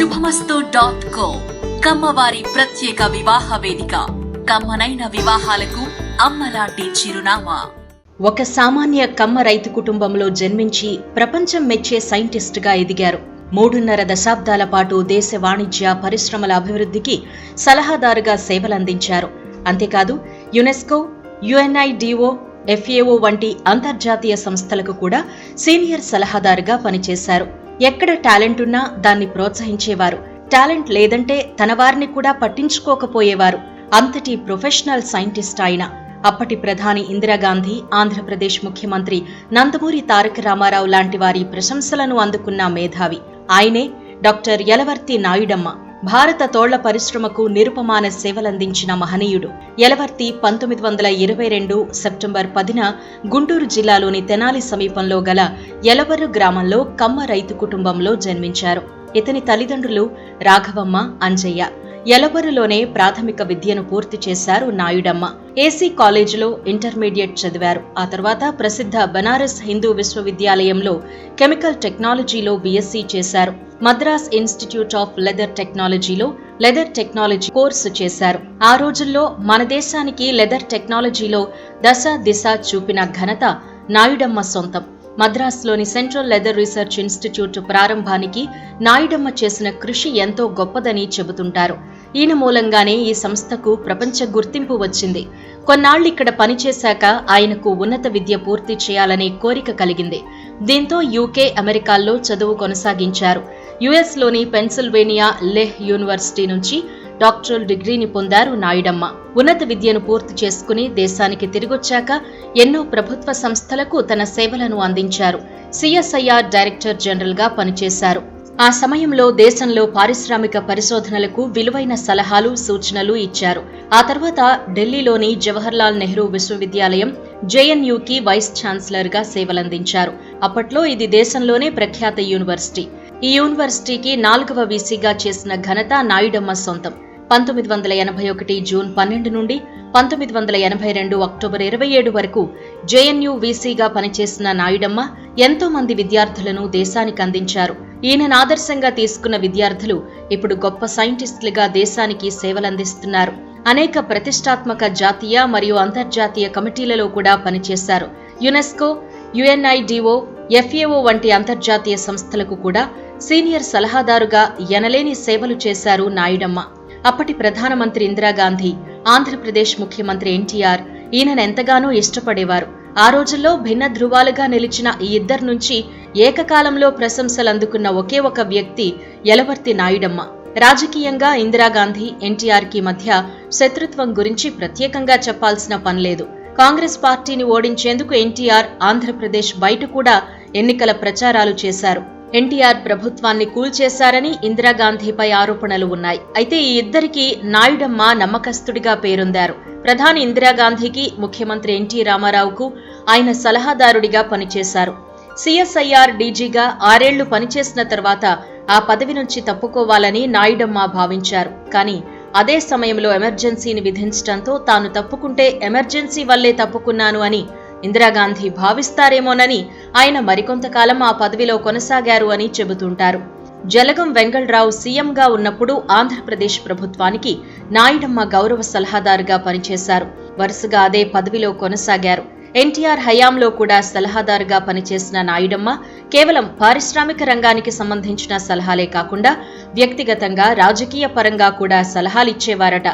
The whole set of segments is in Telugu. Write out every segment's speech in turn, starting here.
శుభమస్తు డాట్ కో కమ్మవారి ప్రత్యేక వివాహ వేదిక. కమ్మనైన వివాహాలకు అమ్మలాంటి చిరునామా. ఒక సామాన్య కమ్మ రైతు కుటుంబంలో జన్మించి ప్రపంచం మెచ్చే సైంటిస్ట్గా ఎదిగారు. మూడున్నర దశాబ్దాల పాటు దేశ వాణిజ్య పరిశ్రమల అభివృద్ధికి సలహాదారుగా సేవలందించారు. అంతేకాదు యునెస్కో యుఎన్ఐడిఓ ఎఫ్ఏఓ వంటి అంతర్జాతీయ సంస్థలకు కూడా సీనియర్ సలహాదారుగా పనిచేశారు. ఎక్కడ టాలెంట్ ఉన్నా దాన్ని ప్రోత్సహించేవారు. టాలెంట్ లేదంటే తన వారిని కూడా పట్టించుకోకపోయేవారు. అంతటి ప్రొఫెషనల్ సైంటిస్ట్ ఆయన. అప్పటి ప్రధాని ఇందిరాగాంధీ ఆంధ్రప్రదేశ్ ముఖ్యమంత్రి నందమూరి తారక రామారావు లాంటి వారి ప్రశంసలను అందుకున్న మేధావి. ఆయనే డాక్టర్ యలవర్తి నాయుడమ్మ. భారత తోళ్ళ పరిశ్రమకు నిరుపమాన సేవలందించిన మహనీయుడు. యలవర్తి పంతొమ్మిది వందల ఇరవై రెండు సెప్టెంబర్ పదిన గుంటూరు జిల్లాలోని తెనాలి సమీపంలో గల యలవరు గ్రామంలో కమ్మ రైతు కుటుంబంలో జన్మించారు. ఇతని తల్లిదండ్రులు రాఘవమ్మ అంజయ్య. యలవరులోనే ప్రాథమిక విద్యను పూర్తి చేశారు నాయుడమ్మ. ఏసీ కాలేజీలో ఇంటర్మీడియట్ చదివారు. ఆ తర్వాత ప్రసిద్ధ బనారస్ హిందూ విశ్వవిద్యాలయంలో కెమికల్ టెక్నాలజీలో బీఎస్సీ చేశారు. మద్రాస్ ఇన్స్టిట్యూట్ ఆఫ్ లెదర్ టెక్నాలజీలో లెదర్ టెక్నాలజీ కోర్సు చేశారు. ఆ రోజుల్లో మన దేశానికి లెదర్ టెక్నాలజీలో దశ దిశ చూపిన ఘనత నాయుడమ్మ సొంతం. మద్రాసులోని సెంట్రల్ లెదర్ రీసెర్చ్ ఇన్స్టిట్యూట్ ప్రారంభానికి నాయుడమ్మ చేసిన కృషి ఎంతో గొప్పదని చెబుతుంటారు. ఈయన మూలంగానే ఈ సంస్థకు ప్రపంచ గుర్తింపు వచ్చింది. కొన్నాళ్ళు ఇక్కడ పనిచేశాక ఆయనకు ఉన్నత విద్య పూర్తి చేయాలనే కోరిక కలిగింది. దీంతో యూకే అమెరికాల్లో చదువు కొనసాగించారు. యుఎస్లోని పెన్సిల్వేనియా లెహ్ యూనివర్సిటీ నుంచి డాక్టరల్ డిగ్రీని పొందారు నాయుడమ్మ. ఉన్నత విద్యను పూర్తి చేసుకుని దేశానికి తిరిగొచ్చాక ఎన్నో ప్రభుత్వ సంస్థలకు తన సేవలను అందించారు. సిఎస్ఐఆర్ డైరెక్టర్ జనరల్గా పనిచేశారు. ఆ సమయంలో దేశంలో పారిశ్రామిక పరిశోధనలకు విలువైన సలహాలు సూచనలు ఇచ్చారు. ఆ తర్వాత ఢిల్లీలోని జవహర్లాల్ నెహ్రూ విశ్వవిద్యాలయం జేఎన్యూకి వైస్ ఛాన్సలర్గా సేవలందించారు. అప్పట్లో ఇది దేశంలోనే ప్రఖ్యాత యూనివర్సిటీ. ఈ యూనివర్సిటీకి నాలుగవ వీసీగా చేసిన ఘనత నాయుడమ్మ సొంతం. పంతొమ్మిది వందల ఎనభై ఒకటి జూన్ పన్నెండు నుండి పంతొమ్మిది వందల ఎనభై రెండు అక్టోబర్ ఇరవై ఏడు వరకు జేఎన్యూ వీసీగా పనిచేసిన నాయుడమ్మ ఎంతో మంది విద్యార్థులను దేశానికి అందించారు. ఈయనను ఆదర్శంగా తీసుకున్న విద్యార్థులు ఇప్పుడు గొప్ప సైంటిస్టులుగా దేశానికి సేవలందిస్తున్నారు. అనేక ప్రతిష్టాత్మక జాతీయ మరియు అంతర్జాతీయ కమిటీలలో కూడా పనిచేశారు. యునెస్కో యుఎన్ఐడిఓ ఎఫ్ఏఓ వంటి అంతర్జాతీయ సంస్థలకు కూడా సీనియర్ సలహాదారుగా ఎనలేని సేవలు చేశారు నాయుడమ్మ. అప్పటి ప్రధానమంత్రి ఇందిరాగాంధీ ఆంధ్రప్రదేశ్ ముఖ్యమంత్రి ఎన్టీఆర్ ఈయనను ఎంతగానో ఇష్టపడేవారు. ఆ రోజుల్లో భిన్న ధృవాలుగా నిలిచిన ఈ ఇద్దరి నుంచి ఏకకాలంలో ప్రశంసలు అందుకున్న ఒకే ఒక వ్యక్తి యలవర్తి నాయుడమ్మ. రాజకీయంగా ఇందిరాగాంధీ ఎన్టీఆర్కి మధ్య శత్రుత్వం గురించి ప్రత్యేకంగా చెప్పాల్సిన పనిలేదు. కాంగ్రెస్ పార్టీని ఓడించేందుకు ఎన్టీఆర్ ఆంధ్రప్రదేశ్ బయట కూడా ఎన్నికల ప్రచారాలు చేశారు. ఎన్టీఆర్ ప్రభుత్వాన్ని కూల్చేశారని ఇందిరాగాంధీపై ఆరోపణలు ఉన్నాయి. అయితే ఈ ఇద్దరికి నాయుడమ్మ నమ్మకస్తుడిగా పేరొందారు. ప్రధాని ఇందిరాగాంధీకి ముఖ్యమంత్రి ఎన్టీ రామారావుకు ఆయన సలహాదారుడిగా పనిచేశారు. సిఎస్ఐఆర్ డీజీగా ఆరేళ్ళు పనిచేసిన తర్వాత ఆ పదవి నుంచి తప్పుకోవాలని నాయుడమ్మ భావించారు. కానీ అదే సమయంలో ఎమర్జెన్సీని విధించడంతో తాను తప్పుకుంటే ఎమర్జెన్సీ వల్లే తప్పుకున్నాను అని ఇందిరాగాంధీ భావిస్తారేమోనని ఆయన మరికొంతకాలం ఆ పదవిలో కొనసాగారు అని చెబుతుంటారు. జలగం వెంగళరావు సీఎంగా ఉన్నప్పుడు ఆంధ్రప్రదేశ్ ప్రభుత్వానికి నాయుడమ్మ గౌరవ సలహాదారుగా పనిచేశారు. వరుసగా అదే పదవిలో కొనసాగారు. ఎన్టీఆర్ హయాంలో కూడా సలహాదారుగా పనిచేసిన నాయుడమ్మ కేవలం పారిశ్రామిక రంగానికి సంబంధించిన సలహాలే కాకుండా వ్యక్తిగతంగా రాజకీయ పరంగా కూడా సలహాలిచ్చేవారట.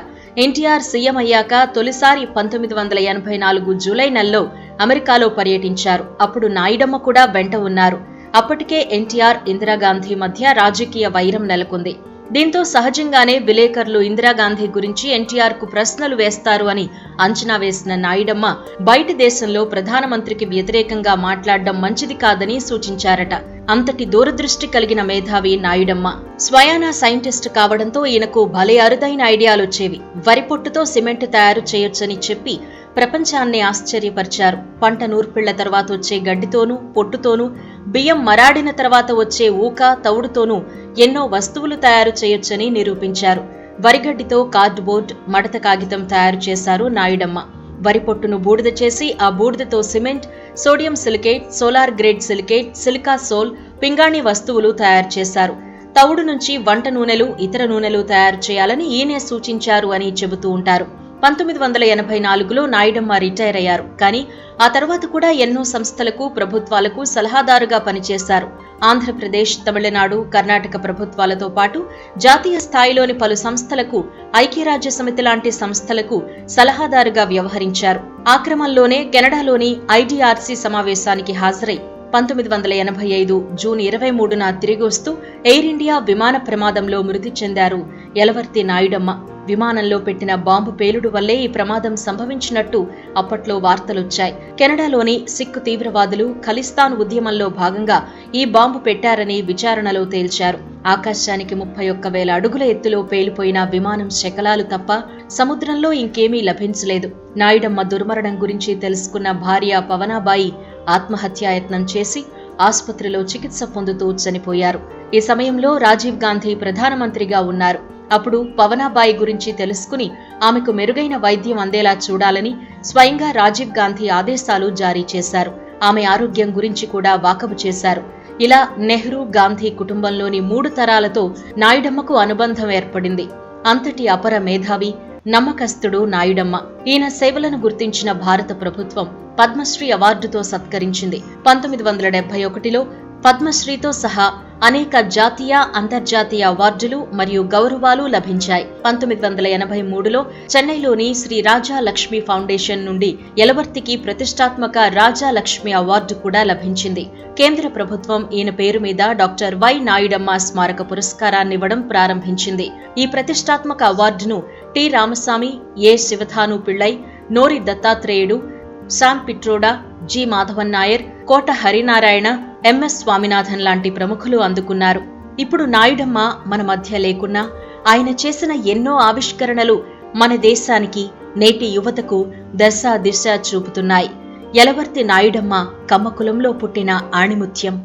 ఎన్టీఆర్ సీఎం అయ్యాక తొలిసారి పంతొమ్మిది వందల ఎనభై నాలుగు జూలై నెలలో అమెరికాలో పర్యటించారు. అప్పుడు నాయుడమ్మ కూడా వెంట ఉన్నారు. అప్పటికే ఎన్టీఆర్ ఇందిరాగాంధీ మధ్య రాజకీయ వైరం నెలకొంది. దీంతో సహజంగానే విలేకరులు ఇందిరాగాంధీ గురించి ఎన్టీఆర్కు ప్రశ్నలు వేస్తారు అని అంచనా వేసిన నాయుడమ్మ బయటి దేశంలో ప్రధానమంత్రికి వ్యతిరేకంగా మాట్లాడడం మంచిది కాదని సూచించారట. అంతటి దూరదృష్టి కలిగిన మేధావి నాయుడమ్మ. స్వయానా సైంటిస్ట్ కావడంతో ఈయనకు భలే అరుదైన ఐడియాలొచ్చేవి వరి పొట్టుతో సిమెంట్ తయారు చేయొచ్చని చెప్పి ప్రపంచాన్ని ఆశ్చర్యపరిచారు. పంట నూర్పిళ్ళ తర్వాత వచ్చే గడ్డితోనూ పొట్టుతోనూ బియ్యం మరాడిన తర్వాత వచ్చే ఊక తవుడుతోనూ ఎన్నో వస్తువులు తయారు చేయొచ్చని నిరూపించారు. వరిగడ్డితో కార్డ్బోర్డ్ మడత కాగితం తయారు చేశారు నాయుడమ్మ. వరి పొట్టును బూడిద చేసి ఆ బూడిదతో cement sodium silicate solar grade silicate silica sol పింగాణి వస్తువులు తయారు చేశారు. తవుడు నుంచి వంట నూనెలు ఇతర నూనెలు తయారు చేయాలని ఈయనే సూచించారు అని చెబుతూ ఉంటారు. పంతొమ్మిది వందల ఎనభై నాలుగులో నాయుడమ్మ రిటైర్ అయ్యారు. కానీ ఆ తర్వాత కూడా ఎన్నో సంస్థలకు ప్రభుత్వాలకు సలహాదారుగా పనిచేశారు. ఆంధ్రప్రదేశ్ తమిళనాడు కర్ణాటక ప్రభుత్వాలతో పాటు జాతీయ స్థాయిలోని పలు సంస్థలకు ఐక్యరాజ్య సమితి లాంటి సంస్థలకు సలహాదారుగా వ్యవహరించారు. ఆ క్రమంలోనే కెనడాలోని ఐడిఆర్సీ సమావేశానికి హాజరై పంతొమ్మిది వందల ఎనభై ఐదు జూన్ ఇరవై మూడున తిరిగి వస్తూ ఎయిర్ ఇండియా విమాన ప్రమాదంలో మృతి చెందారు యలవర్తి నాయుడమ్మ. విమానంలో పెట్టిన బాంబు పేలుడు వల్లే ఈ ప్రమాదం సంభవించినట్టు అప్పట్లో వార్తలొచ్చాయి. కెనడాలోని సిక్కు తీవ్రవాదులు ఖలిస్తాన్ ఉద్యమంలో భాగంగా ఈ బాంబు పెట్టారని విచారణలో తేల్చారు. ఆకాశానికి ముప్పై ఒక్క వేల అడుగుల ఎత్తులో పేలిపోయిన విమానం శకలాలు తప్ప సముద్రంలో ఇంకేమీ లభించలేదు. నాయుడమ్మ దుర్మరణం గురించి తెలుసుకున్న భార్య పవనాబాయి ఆత్మహత్యాయత్నం చేసి ఆసుపత్రిలో చికిత్స పొందుతూ చనిపోయారు. ఈ సమయంలో రాజీవ్ గాంధీ ప్రధానమంత్రిగా ఉన్నారు. అప్పుడు పవనాబాయి గురించి తెలుసుకుని ఆమెకు మెరుగైన వైద్యం అందేలా చూడాలని స్వయంగా రాజీవ్ గాంధీ ఆదేశాలు జారీ చేశారు. ఆమె ఆరోగ్యం గురించి కూడా వాకబు చేశారు. ఇలా నెహ్రూ గాంధీ కుటుంబంలోని మూడు తరాలతో నాయుడమ్మకు అనుబంధం ఏర్పడింది. అంతటి అపర మేధావి నమ్మకస్తుడు నాయుడమ్మ. ఈయన సేవలను గుర్తించిన భారత ప్రభుత్వం పద్మశ్రీ అవార్డుతో సత్కరించింది. పంతొమ్మిది వందల డెబ్బై ఒకటిలో పద్మశ్రీతో సహా అనేక జాతీయ అంతర్జాతీయ అవార్డులు మరియు గౌరవాలు లభించాయి. పంతొమ్మిది వందల ఎనభై మూడులో చెన్నైలోని శ్రీ రాజా లక్ష్మి ఫౌండేషన్ నుండి యలవర్తికి ప్రతిష్టాత్మక రాజా లక్ష్మి అవార్డు కూడా లభించింది. కేంద్ర ప్రభుత్వం ఈయన పేరు మీద డాక్టర్ వై నాయుడమ్మ స్మారక పురస్కారాన్ని ఇవ్వడం ప్రారంభించింది. ఈ ప్రతిష్టాత్మక అవార్డును T Ramaswamy A Sivathanu Pillai Nori Dattatreyudu Sam Pitroda G Madhavan Nair Kota Harinarayana MS Swaminathan లాంటి ప్రముఖులు అందుకున్నారు. ఇప్పుడు నాయుడమ్మ మన మధ్య లేకున్నా ఆయన చేసిన ఎన్నో ఆవిష్కరణలు మన దేశానికి నేటి యువతకు దశ దిశ చూపుతున్నాయి. యలవర్తి నాయుడమ్మ కమ్మకులంలో పుట్టిన ఆణిముత్యం.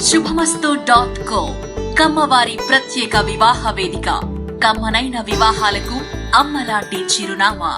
శుభమస్తు డాట్ కో కమ్మవారి ప్రత్యేక వివాహ వేదిక. కమ్మనైన వివాహాలకు అమ్మలాంటి చిరునామా.